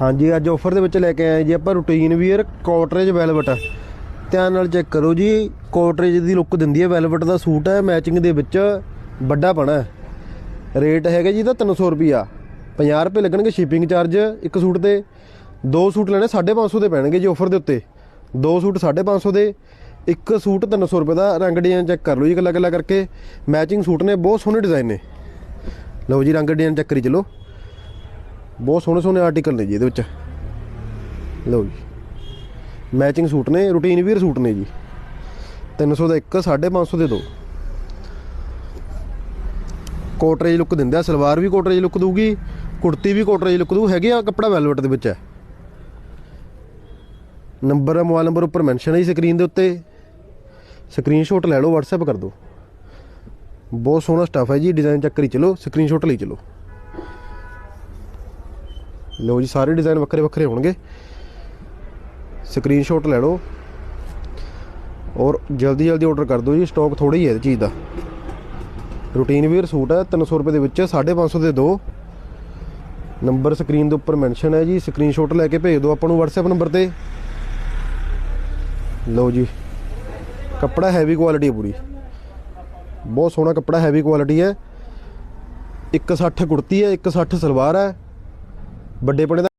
ਹਾਂਜੀ, ਅੱਜ ਆਫਰ ਦੇ ਵਿੱਚ ਲੈ ਕੇ ਆਏ ਜੀ ਆਪਾਂ ਰੂਟੀਨ ਵੀਅਰ ਕੋਟਰੇਜ ਵੈਲਵਟ ਧਿਆਨ ਨਾਲ ਚੈੱਕ ਕਰੋ ਜੀ ਕੋਟਰੇਜ ਦੀ ਲੁੱਕ ਦਿੰਦੀ ਹੈ ਵੈਲਵਟ ਦਾ ਸੂਟ ਹੈ ਮੈਚਿੰਗ ਦੇ ਵਿੱਚ ਵੱਡਾ ਪਣਾ ਰੇਟ ਹੈਗਾ ਜੀ ਇਹਦਾ 300 ਰੁਪਿਆ 50 ਰੁਪਏ ਲੱਗਣਗੇ ਸ਼ਿਪਿੰਗ ਚਾਰਜ ਇੱਕ ਸੂਟ ਤੇ। ਦੋ ਸੂਟ ਲੈਣੇ 550 ਦੇ ਪੈਣਗੇ ਜੀ ਆਫਰ ਦੇ ਉੱਤੇ। ਦੋ ਸੂਟ 550 ਦੇ, ਇੱਕ ਸੂਟ 300 ਰੁਪਏ ਦਾ, ਰੰਗ ਡਿਜ਼ਾਈਨ ਚੈੱਕ ਕਰ ਲਓ ਜੀ ਇਕੱਲਾ ਇਕੱਲਾ ਕਰਕੇ। ਮੈਚਿੰਗ ਸੂਟ ਨੇ, ਬਹੁਤ ਸੋਹਣੇ ਡਿਜ਼ਾਈਨ ਨੇ। ਲਓ ਜੀ, ਰੰਗ ਡਿਜ਼ਾਈਨ ਚੈੱਕ ਕਰੀ ਚਲੋ। ਬਹੁਤ ਸੋਹਣੇ ਸੋਹਣੇ ਆਰਟੀਕਲ ਨੇ ਜੀ ਇਹਦੇ ਵਿੱਚ। ਲਓ ਜੀ। ਮੈਚਿੰਗ ਸੂਟ ਨੇ ਰੂਟੀਨ ਵੀਅਰ ਸੂਟ ਨੇ ਜੀ। 300 ਦਾ ਇੱਕ 550 ਦੇ ਦੋ। ਕੋਟਰੇਜ ਲੁੱਕ ਦਿੰਦਾ ਸਲਵਾਰ ਵੀ ਕੋਟਰੇਜ ਲੁੱਕ ਦਊਗੀ, ਕੁੜਤੀ ਵੀ ਕੋਟਰੇਜ ਲੁੱਕ ਦਊ, ਹੈਗੇ ਆ ਕੱਪੜਾ ਵੈਲਵਟ ਦੇ ਵਿੱਚ। ਹੈ ਨੰਬਰ ਮੋਬਾਈਲ ਨੰਬਰ ਉੱਪਰ ਮੈਂਸ਼ਨ ਹੈ ਜੀ ਸਕਰੀਨ ਦੇ ਉੱਤੇ। ਸਕਰੀਨਸ਼ਾਟ ਲੈ ਲਓ, WhatsApp ਕਰ ਦਿਓ। ਬਹੁਤ ਸੋਹਣਾ ਸਟੱਫ ਹੈ ਜੀ ਡਿਜ਼ਾਈਨ ਚੈੱਕ ਕਰੀ ਚਲੋ ਸਕਰੀਨਸ਼ਾਟ ਲਈ ਚਲੋ। ਲਓ ਜੀ, ਸਾਰੇ ਡਿਜ਼ਾਈਨ ਵੱਖਰੇ ਵੱਖਰੇ ਹੋਣਗੇ। ਸਕਰੀਨਸ਼ਾਟ ਲੈ ਲਓ। ਔਰ ਜਲਦੀ ਜਲਦੀ ਆਰਡਰ ਕਰ ਦਿਓ ਜੀ ਸਟਾਕ ਥੋੜਾ ਹੀ ਹੈ ਇਹ ਚੀਜ਼ ਦਾ। ਰੂਟੀਨ ਵੀਅਰ ਸੂਟ ਹੈ 300 ਰੁਪਏ ਦੇ ਵਿੱਚ 550 ਦੇ ਦੋ। ਨੰਬਰ ਸਕਰੀਨ ਦੇ ਉੱਪਰ ਮੈਂਸ਼ਨ ਹੈ ਜੀ ਸਕਰੀਨਸ਼ਾਟ ਲੈ ਕੇ ਭੇਜ ਦਿਓ ਆਪਾਂ ਨੂੰ WhatsApp ਨੰਬਰ ਤੇ। ਲਓ ਜੀ, ਕੱਪੜਾ ਹੈਵੀ ਕੁਆਲਿਟੀ ਹੈ ਪੂਰੀ। ਬਹੁਤ ਸੋਹਣਾ ਕੱਪੜਾ ਹੈਵੀ ਕੁਆਲਿਟੀ ਹੈ। 160 ਕੁੜਤੀ ਹੈ 160 ਸਲਵਾਰ ਹੈ। ਵੱਡੇ ਪਣੇ ਦਾ